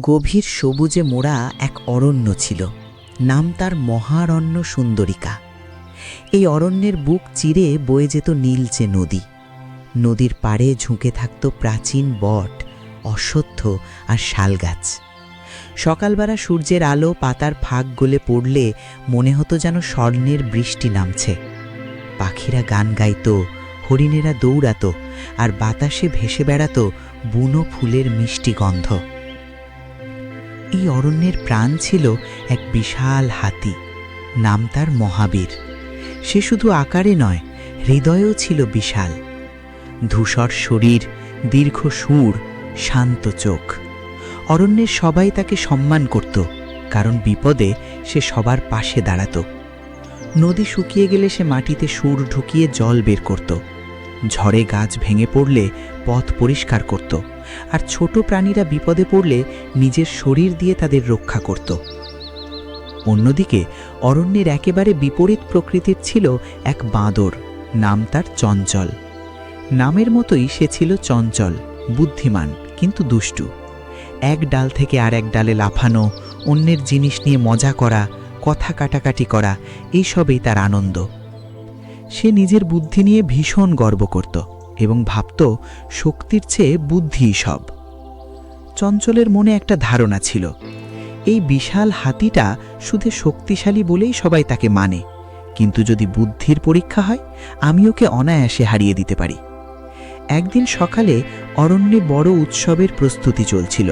গভীর সবুজে মোড়া এক অরণ্য ছিল। নাম তার মহারণ্য সুন্দরিকা। এই অরণ্যের বুক চিরে বয়ে যেত নীলচে নদী। নদীর পাড়ে ঝুঁকে থাকত প্রাচীন বট অশ্বত্থ আর শালগাছ সকালবেলা সূর্যের আলো পাতার ফাঁক গলে পড়লে মনে হতো যেন স্বর্ণের বৃষ্টি নামছে। পাখিরা গান গাইত, হরিণেরা দৌড়াতো আর বাতাসে ভেসে বেড়াতো বুনো ফুলের মিষ্টি গন্ধ। এই অরণ্যের প্রাণ ছিল এক বিশাল হাতি, নাম তার মহাবীর। সে শুধু আকারে নয়, হৃদয়ও ছিল বিশাল। ধূসর শরীর, দীর্ঘ সুর, শান্ত চোখ। অরণ্যের সবাই তাকে সম্মান করত, কারণ বিপদে সে সবার পাশে দাঁড়াত। নদী শুকিয়ে গেলে সে মাটিতে সুর ঢুকিয়ে জল বের করত। ঝড়ে গাছ ভেঙে পড়লে পথ পরিষ্কার করত আর ছোট প্রাণীরা বিপদে পড়লে নিজের শরীর দিয়ে তাদের রক্ষা করত। অন্যদিকে অরণ্যের একেবারে বিপরীত প্রকৃতির ছিল এক বাঁদর, নাম তার চঞ্চল। নামের মতোই সে ছিল চঞ্চল, বুদ্ধিমান, কিন্তু দুষ্টু। এক ডাল থেকে আর এক ডালে লাফানো, অন্যের জিনিস নিয়ে মজা করা, কথা কাটাকাটি করা, এইসবেই তার আনন্দ। সে নিজের বুদ্ধি নিয়ে ভীষণ গর্ব করত এবং ভাবত শক্তির চেয়ে বুদ্ধিই সব। চঞ্চলের মনে একটা ধারণা ছিল, এই বিশাল হাতিটা শুধু শক্তিশালী বলেই সবাই তাকে মানে কিন্তু যদি বুদ্ধির পরীক্ষা হয়, আমি ওকে অনায়াসে হারিয়ে দিতে পারি। একদিন সকালে অরণ্যে বড় উৎসবের প্রস্তুতি চলছিল।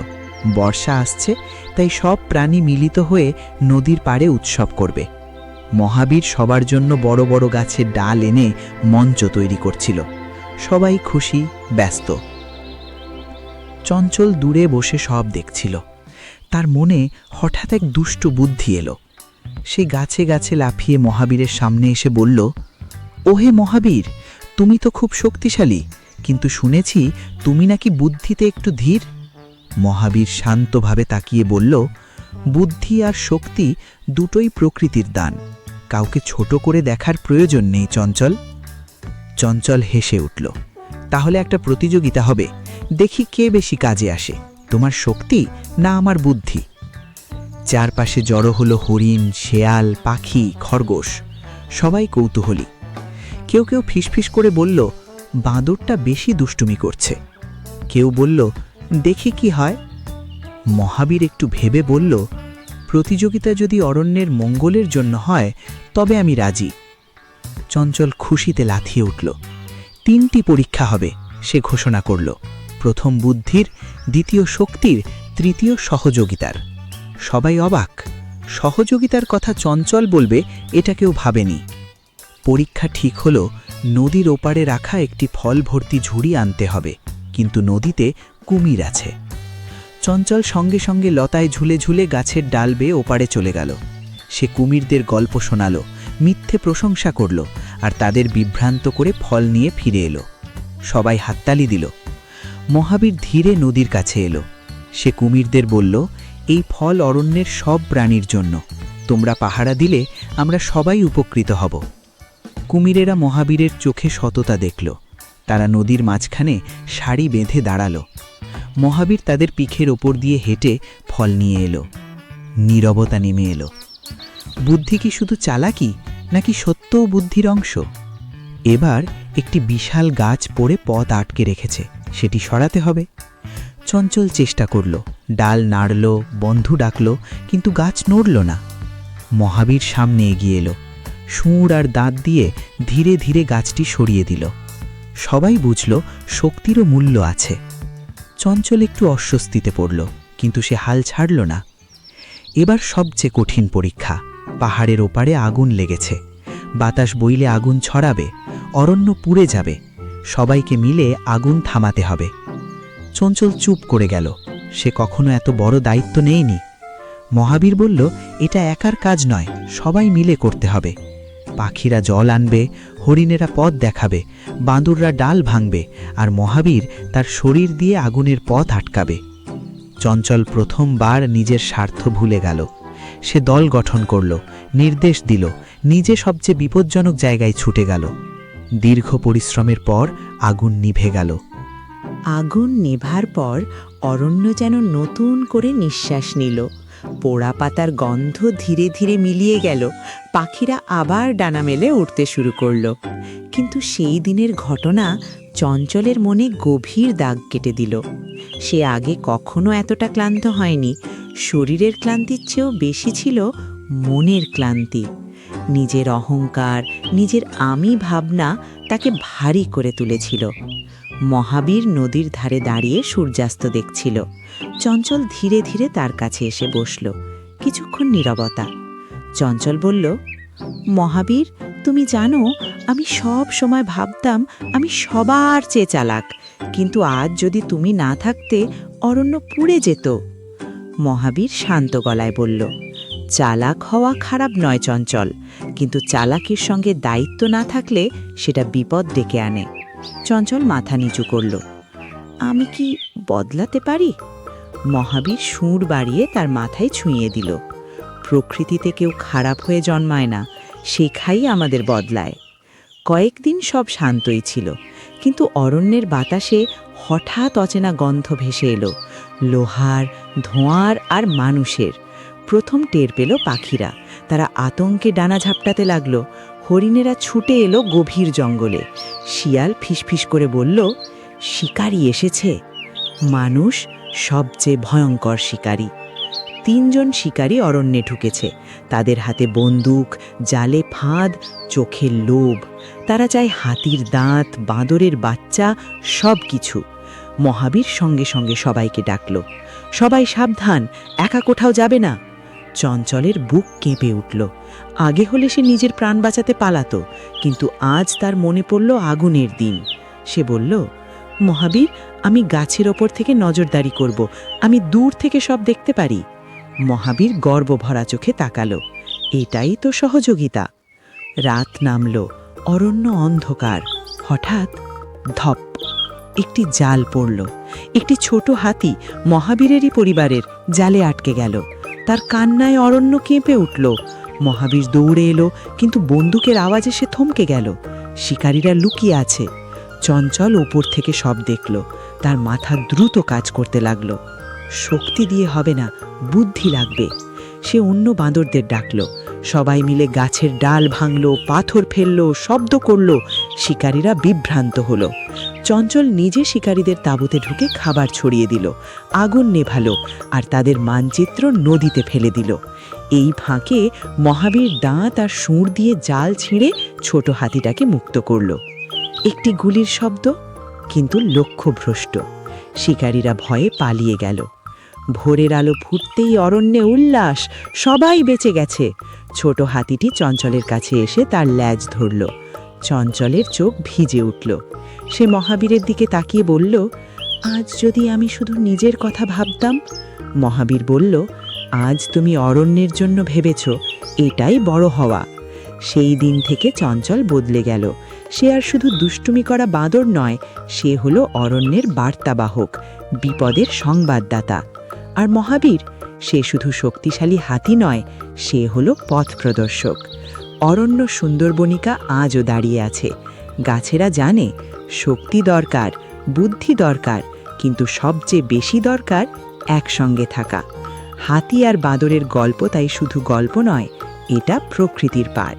বর্ষা আসছে, তাই সব প্রাণী মিলিত হয়ে নদীর পাড়ে উৎসব করবে। মহাবীর সবার জন্য বড় বড় গাছের ডাল এনে মঞ্চ তৈরি করছিল। সবাই খুশি, ব্যস্ত। চঞ্চল দূরে বসে সব দেখছিল। তার মনে হঠাৎ এক দুষ্ট বুদ্ধি এলো। সে গাছে গাছে লাফিয়ে মহাবীরের সামনে এসে বলল, ওহে মহাবীর, তুমি তো খুব শক্তিশালী, কিন্তু শুনেছি তুমি নাকি বুদ্ধিতে একটু ধীর? মহাবীর শান্তভাবে তাকিয়ে বলল, বুদ্ধি আর শক্তি দুটোই প্রকৃতির দান। কাউকে ছোট করে দেখার প্রয়োজন নেই, চঞ্চল। চঞ্চল হেসে উঠল, তাহলে একটা প্রতিযোগিতা হবে। দেখি কে বেশি কাজে আসে, তোমার শক্তি না আমার বুদ্ধি? চারপাশে জড়ো হলো হরিণ, শেয়াল, পাখি, খরগোশ, সবাই কৌতূহলী। কেউ কেউ ফিসফিস করে বলল, বাঁদরটা বেশি দুষ্টুমি করছে। কেউ বলল, দেখি কি হয়? মহাবীর একটু ভেবে বলল প্রতিযোগিতা যদি অরণ্যের মঙ্গলের জন্য হয়, তবে আমি রাজি। চঞ্চল খুশিতে লাথিয়ে উঠল। তিনটি পরীক্ষা হবে, সে ঘোষণা করল। প্রথম বুদ্ধির, দ্বিতীয় শক্তির, তৃতীয় সহযোগিতার। সবাই অবাক। সহযোগিতার কথা চঞ্চল বলবে, এটা কেউ ভাবেনি। পরীক্ষা ঠিক হল, নদীর ওপারে রাখা একটি ফল ভর্তি ঝুড়ি আনতে হবে, কিন্তু নদীতে কুমির আছে। চঞ্চল সঙ্গে সঙ্গে লতায় ঝুলে ঝুলে গাছের ডাল বেয়ে ওপারে চলে গেল। সে কুমিরদের গল্প শোনাল, মিথ্যে প্রশংসা করল আর তাদের বিভ্রান্ত করে ফল নিয়ে ফিরে এলো। সবাই হাততালি দিল। মহাবীর ধীরে নদীর কাছে এলো। সে কুমিরদের বলল, এই ফল অরণ্যের সব প্রাণীর জন্য। তোমরা পাহারা দিলে আমরা সবাই উপকৃত হব। কুমিরেরা মহাবীরের চোখে সততা দেখল। তারা নদীর মাঝখানে শাড়ি বেঁধে দাঁড়াল। মহাবীর তাদের পিঠের ওপর দিয়ে হেঁটে ফল নিয়ে এলো। নীরবতা নেমে এলো। বুদ্ধি কি শুধু চালাকি, নাকি সত্য বুদ্ধির অংশ? এবার একটি বিশাল গাছ পড়ে পথ আটকে রেখেছে, সেটি সরাতে হবে। চঞ্চল চেষ্টা করল, ডাল নাড়ল, বন্ধু ডাকল, কিন্তু গাছ নড়ল না। মহাবীর সামনে এগিয়ে এলো সুঁড় আর দাঁত দিয়ে ধীরে ধীরে গাছটি সরিয়ে দিল। সবাই বুঝল, শক্তিরও মূল্য আছে। চঞ্চল একটু অস্বস্তিতে পড়ল, কিন্তু সে হাল ছাড়ল না। এবার সবচেয়ে কঠিন পরীক্ষা, পাহাড়ের ওপারে আগুন লেগেছে, বাতাস বইলে আগুন ছড়াবে, অরণ্য পুড়ে যাবে, সবাইকে মিলে আগুন থামাতে হবে। চঞ্চল চুপ করে গেল, সে কখনো এত বড় দায়িত্ব নেয়নি। মহাবীর বলল, এটা একার কাজ নয়, সবাই মিলে করতে হবে। পাখিরা জল আনবে হরিণেরা পথ দেখাবে, বাঁদুররা ডাল ভাঙবে, আর মহাবীর তার শরীর দিয়ে আগুনের পথ আটকাবে। চঞ্চল প্রথমবার নিজের স্বার্থ ভুলে গেল। সে দল গঠন করল, নির্দেশ দিল, নিজে সবচেয়ে বিপজ্জনক জায়গায় ছুটে গেল। দীর্ঘ পরিশ্রমের পর আগুন নিভে গেল। আগুন নেভার পর অরণ্য যেন নতুন করে নিঃশ্বাস নিল। পোড়া পাতার গন্ধ ধীরে ধীরে মিলিয়ে গেল। পাখিরা আবার ডানা মেলে উঠতে শুরু করল। কিন্তু সেই দিনের ঘটনা চঞ্চলের মনে গভীর দাগ কেটে দিল। সে আগে কখনো এতটা ক্লান্ত হয়নি। শরীরের ক্লান্তির চেয়েও বেশি ছিল মনের ক্লান্তি। নিজের অহংকার, নিজের আমি ভাবনা তাকে ভারী করে তুলেছিল। মহাবীর নদীর ধারে দাঁড়িয়ে সূর্যাস্ত দেখছিল। চঞ্চল ধীরে ধীরে তার কাছে এসে বসল। কিছুক্ষণ নীরবতা। চঞ্চল বলল, মহাবীর, তুমি জানো, আমি সব সময় ভাবতাম আমি সবার চেয়ে চালাক, কিন্তু আজ যদি তুমি না থাকতে, অরণ্য পুড়ে যেত। মহাবীর শান্ত গলায় বলল চালাক হওয়া খারাপ নয়, চঞ্চল। কিন্তু চালাকির সঙ্গে দায়িত্ব না থাকলে সেটা বিপদ ডেকে আনে। চঞ্চল মাথা নিচু করল। আমি কি বদলাতে পারি? মহাবীর সুর বাড়িয়ে তার মাথায় ছুঁয়ে দিল। প্রকৃতিতে কেউ খারাপ হয়ে জন্মায় না, শেখাই আমাদের বদলায়। কয়েকদিন সব শান্তই ছিল, কিন্তু অরণ্যের বাতাসে হঠাৎ অচেনা গন্ধ ভেসে এলো, লোহার, ধোঁয়ার আর মানুষের। প্রথম টের পেল পাখিরা। তারা আতঙ্কে ডানা ঝাপটাতে লাগল। হরিণেরা ছুটে এলো গভীর জঙ্গলে। শিয়াল ফিসফিস করে বলল, শিকারি এসেছে। মানুষ সবচেয়ে ভয়ঙ্কর শিকারী। তিনজন শিকারী অরণ্যে ঢুকেছে। তাদের হাতে বন্দুক, জালে ফাঁদ চোখে লোভ। তারা চায় হাতির দাঁত, বাঁদরের বাচ্চা সব কিছু মহাবীর সঙ্গে সঙ্গে সবাইকে ডাকল। সবাই সাবধান, একা কোথাও যাবে না। চঞ্চলের বুক কেঁপে উঠল। আগে হলে সে নিজের প্রাণ বাঁচাতে পালাতো, কিন্তু আজ তার মনে পড়ল আগুনের দিন। সে বলল, মহাবীর, আমি গাছের ওপর থেকে নজরদারি করব, আমি দূর থেকে সব দেখতে পারি। মহাবীর গর্ব ভরা চোখে তাকালো। এটাই তো সহযোগিতা। রাত নামল, অরণ্য অন্ধকার। হঠাৎ ধপ, একটি জাল পড়ল। একটি ছোট হাতি মহাবীরেরই পরিবারের জালে আটকে গেল। তার কান্নায় অরণ্য কেঁপে উঠল। মহাবীর দৌড়ে এলো, কিন্তু বন্দুকের আওয়াজে সে থমকে গেল। শিকারীরা লুকিয়ে আছে। চঞ্চল ওপর থেকে সব দেখল। তার মাথা দ্রুত কাজ করতে লাগল। শক্তি দিয়ে হবে না, বুদ্ধি লাগবে। সে অন্য বাঁদরদের ডাকলো। সবাই মিলে গাছের ডাল ভাঙলো, পাথর ফেলল, শব্দ করল। শিকারীরা বিভ্রান্ত হলো। চঞ্চল নিজে শিকারীদের তাঁবুতে ঢুকে খাবার ছড়িয়ে দিল। আগুন নেভালো আর তাদের মানচিত্র নদীতে ফেলে দিল। এই ফাঁকে মহাবীর দাঁত আর সুর দিয়ে জাল ছিঁড়ে ছোট হাতিটাকে মুক্ত করল। একটি গুলির শব্দ, কিন্তু লক্ষ্যভ্রষ্ট। শিকারীরা ভয়ে পালিয়ে গেল। ভোরের আলো ফুটতেই অরণ্যে উল্লাস, সবাই বেঁচে গেছে। ছোট হাতিটি চঞ্চলের কাছে এসে তার ল্যাজ ধরল। চঞ্চলের চোখ ভিজে উঠল। সে মহাবীরের দিকে তাকিয়ে বলল, আজ যদি আমি শুধু নিজের কথা ভাবতাম? মহাবীর বলল, আজ তুমি অরণ্যের জন্য ভেবেছ, এটাই বড় হওয়া। সেই দিন থেকে চঞ্চল বদলে গেল। সে আর শুধু দুষ্টুমি করা বাঁদর নয়, সে হলো অরণ্যের বার্তাবাহক, বিপদের সংবাদদাতা। আর মহাবীর, সে শুধু শক্তিশালী হাতি নয়, সে হলো পথ প্রদর্শক অরণ্য সুন্দরবনিকা আজও দাঁড়িয়ে আছে। গাছেরা জানে, শক্তি দরকার, বুদ্ধি দরকার, কিন্তু সবচেয়ে বেশি দরকার একসঙ্গে থাকা। হাতি আর বাঁদরের গল্প তাই শুধু গল্প নয়, এটা প্রকৃতির পাঠ।